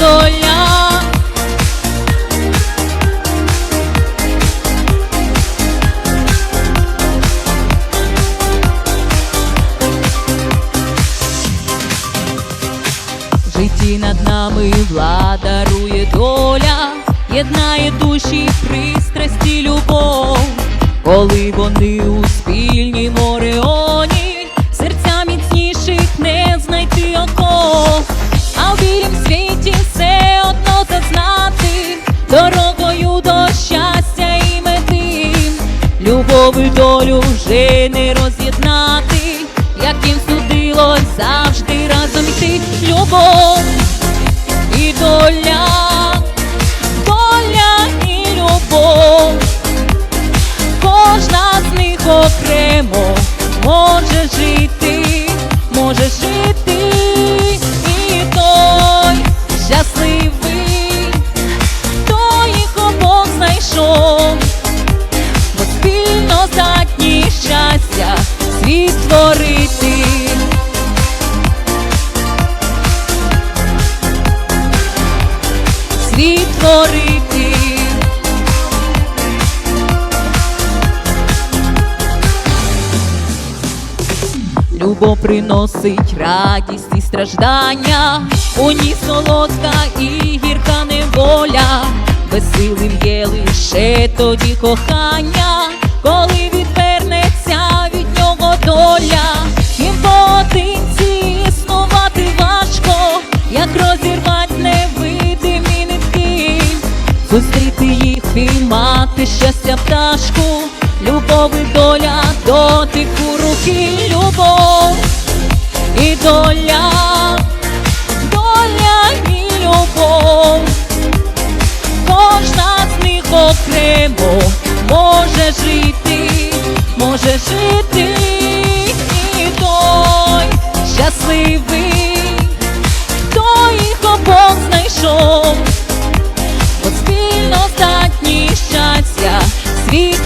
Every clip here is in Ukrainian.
доля. Житті над нами владарує доля, єднає душі, пристрасті, любов, коли вони у дорогою до щастя і мети, любов і долю вже не роз'єднати, як їм судилось завжди разом йти. Любов і доля, доля і любов, кожна з них окремо може жити, може жити, Світ творити. Любов приносить радість і страждання, у ній солодка і гірка неволя, веселим є лише тоді кохання, коли піймати щастя пташку, любов і доля дотику руки, любов. І доля, доля і любов, кожна з них окремо може жити, beat.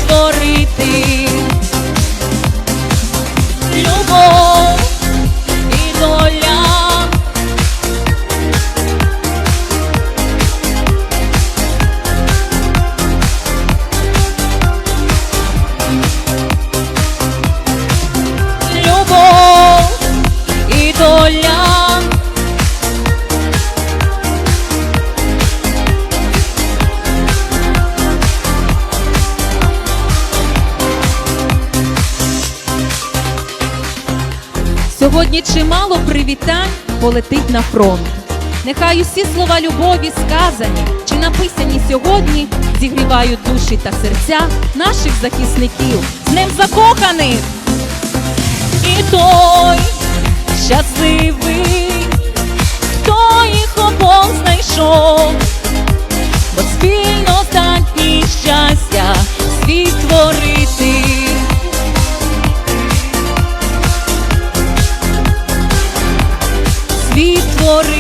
Сьогодні чимало привітань полетить на фронт. Нехай усі слова любові сказані чи написані сьогодні зігрівають душі та серця наших захисників з ним закоханих. І той щасливий, por